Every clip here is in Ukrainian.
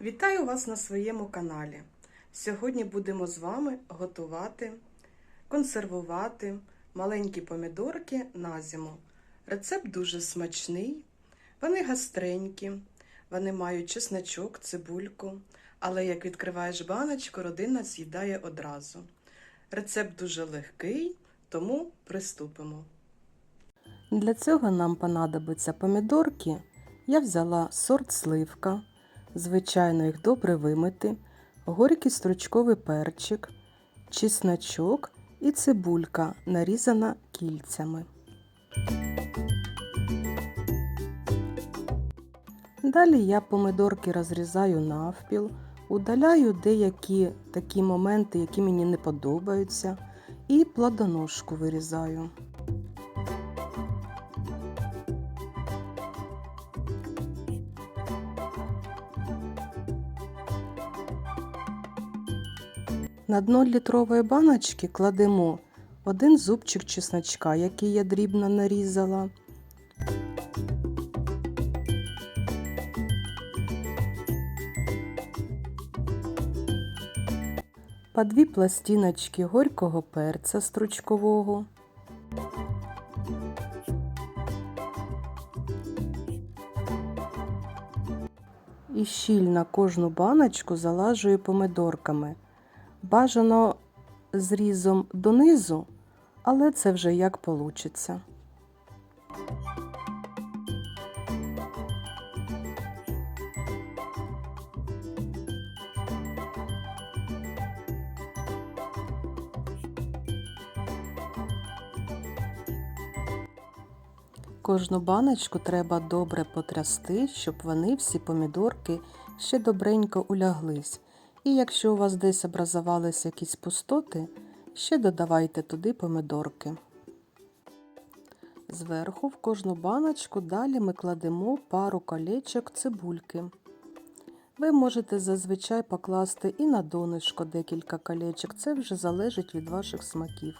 Вітаю вас на своєму каналі. Сьогодні будемо з вами готувати, консервувати маленькі помідорки на зиму. Рецепт дуже смачний, вони гастренькі, вони мають чесночок, цибульку, але як відкриваєш баночку, родина з'їдає одразу. Рецепт дуже легкий, тому приступимо. Для цього нам понадобиться помідорки. Я взяла сорт сливка. Звичайно, їх добре вимити, горький стручковий перчик, чесночок і цибулька, нарізана кільцями. Далі я помидорки розрізаю навпіл, удаляю деякі такі моменти, які мені не подобаються, і плодоножку вирізаю. На дно літрової баночки кладемо один зубчик чесночка, який я дрібно нарізала. По дві пластиночки горького перця стручкового. І щільно кожну баночку залажую помидорками. Бажано зрізом донизу, але це вже як получиться. Кожну баночку треба добре потрясти, щоб вони всі помідорки ще добренько уляглись. І якщо у вас десь образувалися якісь пустоти, ще додавайте туди помидорки. Зверху в кожну баночку далі ми кладемо пару колечок цибульки. Ви можете зазвичай покласти і на донечко декілька колечок, це вже залежить від ваших смаків.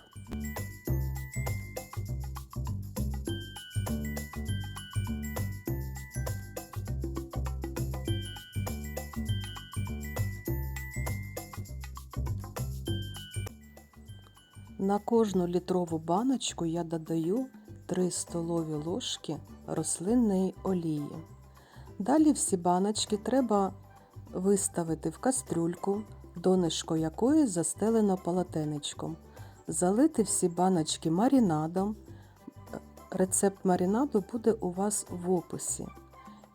На кожну літрову баночку я додаю 3 столові ложки рослинної олії. Далі всі баночки треба виставити в кастрюльку, донишко якої застелено полотенечком. Залити всі баночки маринадом. Рецепт маринаду буде у вас в описі.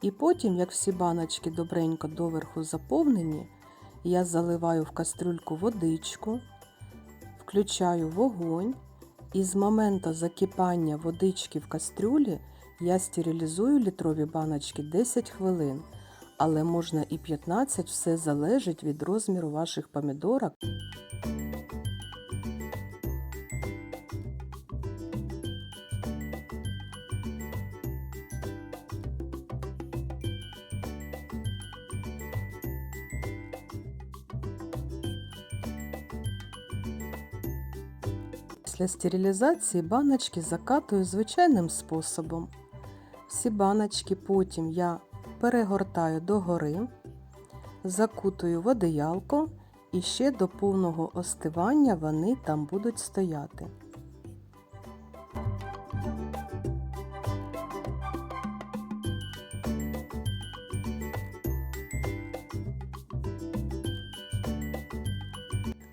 І потім, як всі баночки добренько доверху заповнені, я заливаю в кастрюльку водичку включаю вогонь і з моменту закипання водички в кастрюлі я стерилізую літрові баночки 10 хвилин, але можна і 15, все залежить від розміру ваших помідорок. Після стерилізації баночки закатую звичайним способом. Всі баночки потім я перегортаю догори, закутую в одеялко і ще до повного остивання вони там будуть стояти.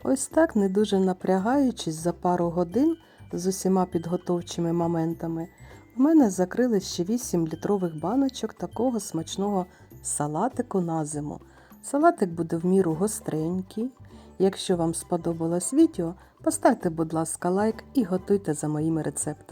Ось так, не дуже напрягаючись за пару годин з усіма підготовчими моментами, в мене закрили ще 8 літрових баночок такого смачного салатику на зиму. Салатик буде в міру гостренький. Якщо вам сподобалось відео, поставте, будь ласка, лайк і готуйте за моїми рецептами.